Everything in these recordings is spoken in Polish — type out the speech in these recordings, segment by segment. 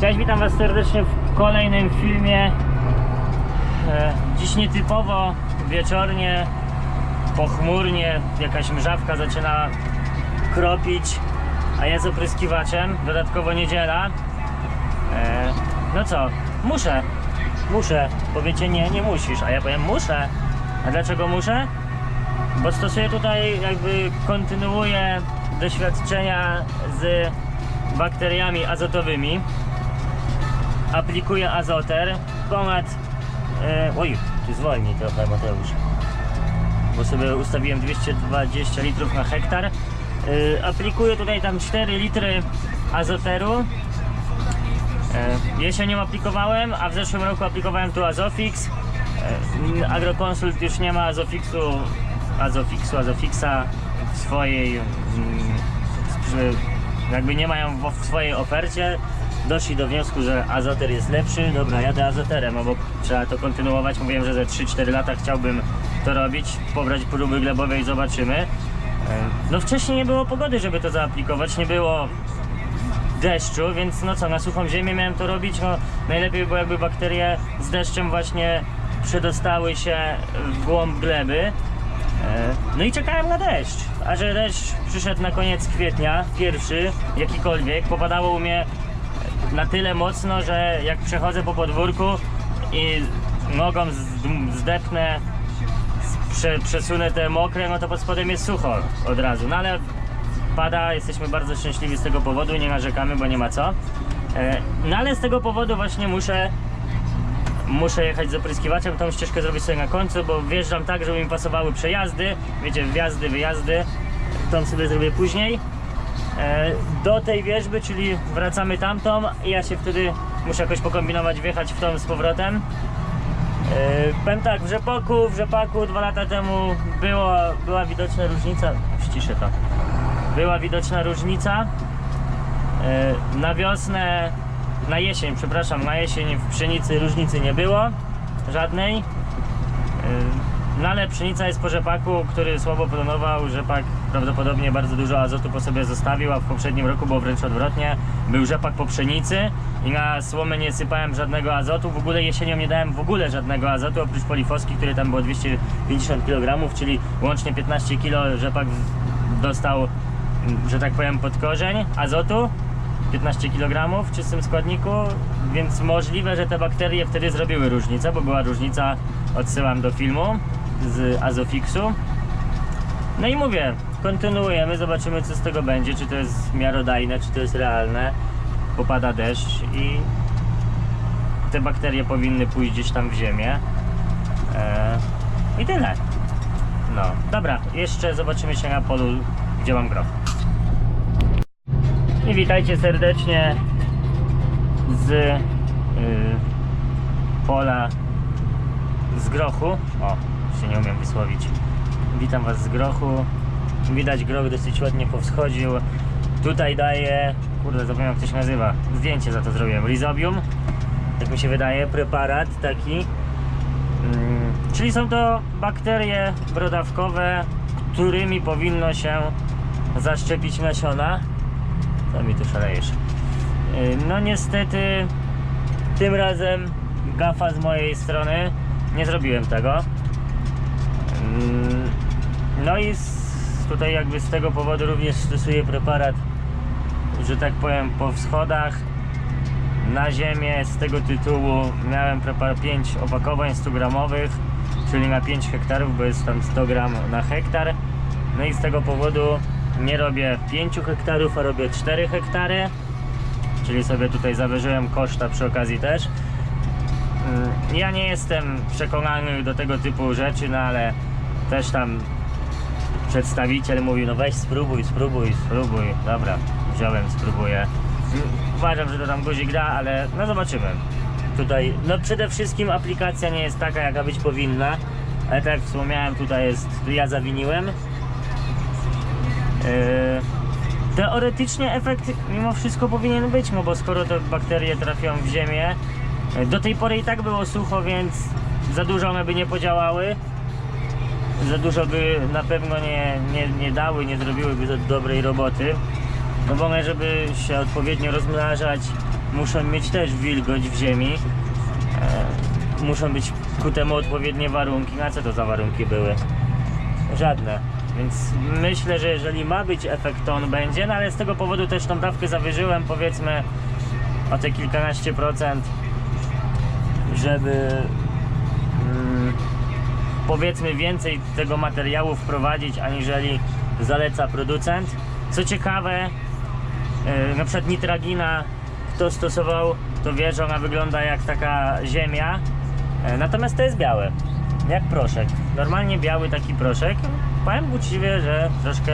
Cześć, witam Was serdecznie w kolejnym filmie. E, Dziś nietypowo, wieczornie, pochmurnie, jakaś mrzawka zaczyna kropić, a ja z opryskiwaczem, dodatkowo niedziela. E, No co, muszę, muszę. Powiecie nie, nie musisz, a ja powiem muszę. A dlaczego muszę? Bo stosuję tutaj, jakby kontynuuję doświadczenia z bakteriami azotowymi. Aplikuję azoter. Pomad. E, oj, tu zwolnij trochę, Mateusz. Bo sobie ustawiłem 220 litrów na hektar. E, aplikuję tutaj tam 4 litry azoteru. E, jesienią aplikowałem, a w zeszłym roku aplikowałem tu Azofix. E, Agrokonsult już nie ma Azofixu, Azofixu, Azofixa w swojej, sprze- jakby nie mają w swojej ofercie. Doszli do wniosku, że azoter jest lepszy. Dobra, jadę azoterem, no bo trzeba to kontynuować. Mówiłem, że za 3-4 lata chciałbym to robić, pobrać próby glebowe i zobaczymy. No wcześniej nie było pogody, żeby to zaaplikować, nie było deszczu, więc no co, na suchą ziemię miałem to robić, no najlepiej by było jakby bakterie z deszczem właśnie przedostały się w głąb gleby. No i czekałem na deszcz, a że deszcz przyszedł na koniec kwietnia, pierwszy, jakikolwiek, popadało u mnie na tyle mocno, że jak przechodzę po podwórku i nogą zdepnę, prze, przesunę te mokre, no to pod spodem jest sucho od razu, no ale pada, jesteśmy bardzo szczęśliwi z tego powodu, nie narzekamy, bo nie ma co. E, No ale z tego powodu właśnie muszę muszę jechać z opryskiwaczem, tą ścieżkę zrobić sobie na końcu, bo wjeżdżam tak, żeby mi pasowały przejazdy, wiecie, wjazdy, wyjazdy, tą sobie zrobię później. E, Do tej wierzby, czyli wracamy tamtą i ja się wtedy muszę jakoś pokombinować, wjechać w tą z powrotem. Yy, Powiem tak, w rzepaku, w rzepaku dwa lata temu było, była widoczna różnica. Ściszę to. Była widoczna różnica. Yy, Na wiosnę, na jesień, przepraszam, na jesień w pszenicy różnicy nie było żadnej. No ale pszenica jest po rzepaku, który słabo plonował. Rzepak prawdopodobnie bardzo dużo azotu po sobie zostawił, a w poprzednim roku było wręcz odwrotnie. Był rzepak po pszenicy i na słomę nie sypałem żadnego azotu. W ogóle jesienią nie dałem w ogóle żadnego azotu, oprócz polifoski, który tam było 250 kg, czyli łącznie 15 kg rzepak dostał, że tak powiem, pod korzeń azotu. 15 kg w czystym składniku, więc możliwe, że te bakterie wtedy zrobiły różnicę, bo była różnica, odsyłam do filmu z Azofixu. No i mówię, kontynuujemy, zobaczymy co z tego będzie, czy to jest miarodajne, czy to jest realne. Popada deszcz i te bakterie powinny pójść gdzieś tam w ziemię. Eee, I tyle. No, dobra, jeszcze zobaczymy się na polu, gdzie mam groch. I witajcie serdecznie z y, pola z grochu. O, się nie umiem wysłowić. Witam Was z grochu. Widać groch dosyć ładnie powschodził. Tutaj daję, kurde zapomniałem jak to się nazywa. Zdjęcie za to zrobiłem. Rhizobium. Tak mi się wydaje, preparat taki. Mm, czyli są to bakterie brodawkowe, którymi powinno się zaszczepić nasiona. Co mi tu szalejesz? Yy, No niestety tym razem gafa z mojej strony. Nie zrobiłem tego. Mm, No i z, tutaj jakby z tego powodu również stosuję preparat, że tak powiem, po wschodach na ziemię. Z tego tytułu miałem preparat 5 opakowań 100 gramowych, czyli na 5 hektarów, bo jest tam 100 gram na hektar. No i z tego powodu nie robię 5 hektarów, a robię 4 hektary. Czyli sobie tutaj zawyżyłem koszta przy okazji też. Mm, Ja nie jestem przekonany do tego typu rzeczy, no ale też tam przedstawiciel mówił, no weź spróbuj, spróbuj, spróbuj. Dobra, wziąłem, spróbuję. Uważam, że to tam guzik gra, ale no zobaczymy. Tutaj, no przede wszystkim aplikacja nie jest taka, jaka być powinna. Ale tak jak wspomniałem, tutaj jest, ja zawiniłem. Yy, Teoretycznie efekt mimo wszystko powinien być, no bo skoro te bakterie trafią w ziemię, yy, do tej pory i tak było sucho, więc za dużo one by nie podziałały. Za dużo by na pewno nie, nie, nie dały, nie zrobiłyby za dobrej roboty. No bo one, żeby się odpowiednio rozmnażać, muszą mieć też wilgoć w ziemi. E, muszą być ku temu odpowiednie warunki. A co to za warunki były? Żadne. Więc myślę, że jeżeli ma być efekt, to on będzie, no ale z tego powodu też tą dawkę zawyżyłem, powiedzmy o te kilkanaście procent, żeby mm, powiedzmy więcej tego materiału wprowadzić, aniżeli zaleca producent. Co ciekawe, yy, na przykład nitragina, kto stosował, to wie, że ona wygląda jak taka ziemia, E, natomiast to jest białe, jak proszek. Normalnie biały taki proszek. Powiem uczciwie, że troszkę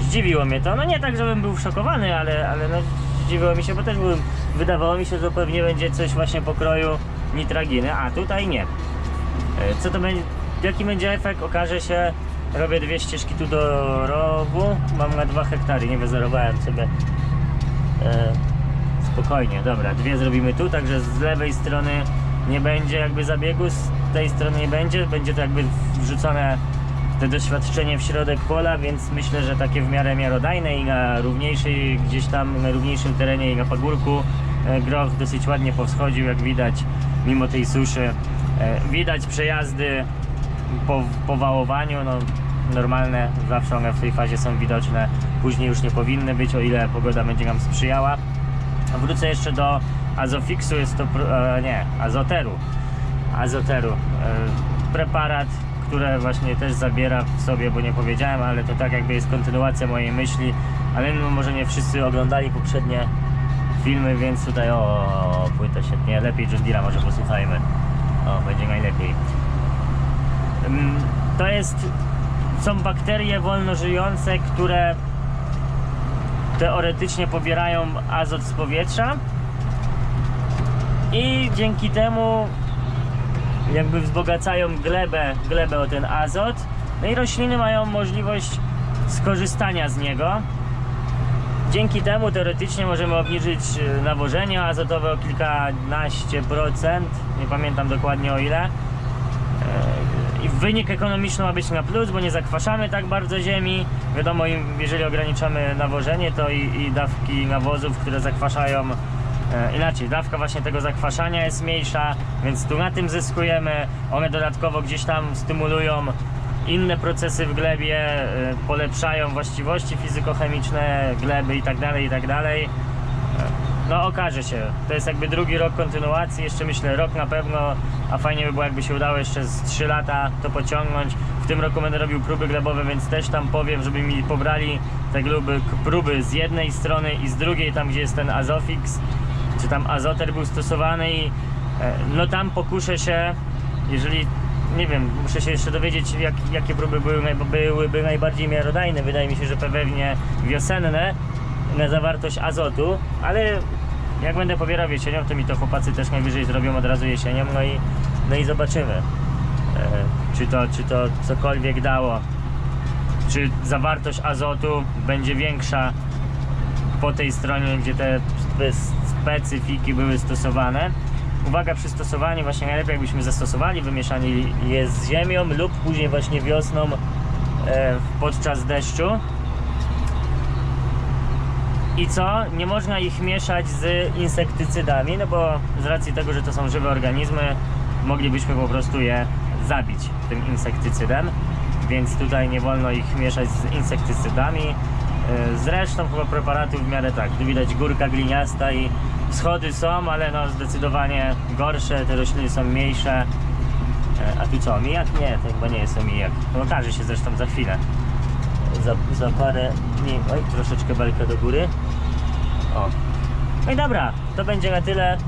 zdziwiło mnie to. No nie tak, żebym był szokowany, ale, ale no zdziwiło mi się, bo też byłem, wydawało mi się, że pewnie będzie coś właśnie pokroju nitraginy, a tutaj nie. E, Co to będzie, jaki będzie efekt okaże się, robię dwie ścieżki tu do rowu, mam na 2 hektary, nie wyzerowałem sobie. E, spokojnie, dobra, dwie zrobimy tu, także z lewej strony nie będzie jakby zabiegu, z tej strony nie będzie, będzie to jakby wrzucone te doświadczenie w środek pola, więc myślę, że takie w miarę miarodajne i na równiejszej, gdzieś tam na równiejszym terenie i na pagórku e, groch dosyć ładnie powschodził, jak widać, mimo tej suszy. E, Widać przejazdy po, po wałowaniu, no normalne, zawsze one w tej fazie są widoczne, później już nie powinny być, o ile pogoda będzie nam sprzyjała. Wrócę jeszcze do Azofixu, jest to, e, nie, Azoteru. Azoteru. E, preparat, które właśnie też zabiera w sobie, bo nie powiedziałem, ale to tak jakby jest kontynuacja mojej myśli, ale no, może nie wszyscy oglądali poprzednie filmy, więc tutaj o, płyta świetnie, lepiej John może posłuchajmy. O, będzie najlepiej. To jest, są bakterie wolno żyjące, które teoretycznie pobierają azot z powietrza. I dzięki temu jakby wzbogacają glebę, glebę o ten azot. No i rośliny mają możliwość skorzystania z niego. Dzięki temu teoretycznie możemy obniżyć e, nawożenie azotowe o kilkanaście procent. Nie pamiętam dokładnie o ile i wynik ekonomiczny ma być na plus, bo nie zakwaszamy tak bardzo ziemi. Wiadomo, jeżeli ograniczamy nawożenie, to i, i dawki nawozów, które zakwaszają e, inaczej, dawka właśnie tego zakwaszania jest mniejsza, więc tu na tym zyskujemy. One dodatkowo gdzieś tam stymulują inne procesy w glebie, e, polepszają właściwości fizykochemiczne gleby i tak dalej, i tak dalej. No okaże się. To jest jakby drugi rok kontynuacji, jeszcze myślę rok na pewno, a fajnie by było jakby się udało jeszcze z 3 lata to pociągnąć. W tym roku będę robił próby glebowe, więc też tam powiem, żeby mi pobrali te gruby, próby z jednej strony i z drugiej, tam gdzie jest ten Azofix, czy tam azoter był stosowany i e, no tam pokuszę się, jeżeli nie wiem, muszę się jeszcze dowiedzieć jak, jakie próby były, byłyby najbardziej miarodajne. Wydaje mi się, że pewnie wiosenne na zawartość azotu, ale jak będę pobierał jesienią, to mi to chłopacy też najwyżej zrobią od razu jesienią, no i, no i zobaczymy, e, czy, to, czy to cokolwiek dało, czy zawartość azotu będzie większa po tej stronie, gdzie te spe- specyfiki były stosowane. Uwaga przy stosowaniu, właśnie najlepiej jakbyśmy zastosowali, wymieszali je z ziemią lub później właśnie wiosną e, podczas deszczu. I co? Nie można ich mieszać z insektycydami, no bo z racji tego, że to są żywe organizmy, moglibyśmy po prostu je zabić tym insektycydem, więc tutaj nie wolno ich mieszać z insektycydami. Yy, Zresztą chyba preparatów w miarę tak, tu widać górka gliniasta i schody są, ale no zdecydowanie gorsze, te rośliny są mniejsze. Yy, A tu co, omijak? Nie, to chyba nie jest omijak. To okaże się zresztą za chwilę za, za parę dni. Oj, troszeczkę belkę do góry. O. No i dobra, to będzie na tyle.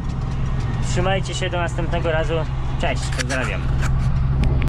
Trzymajcie się do następnego razu. Cześć, pozdrawiam.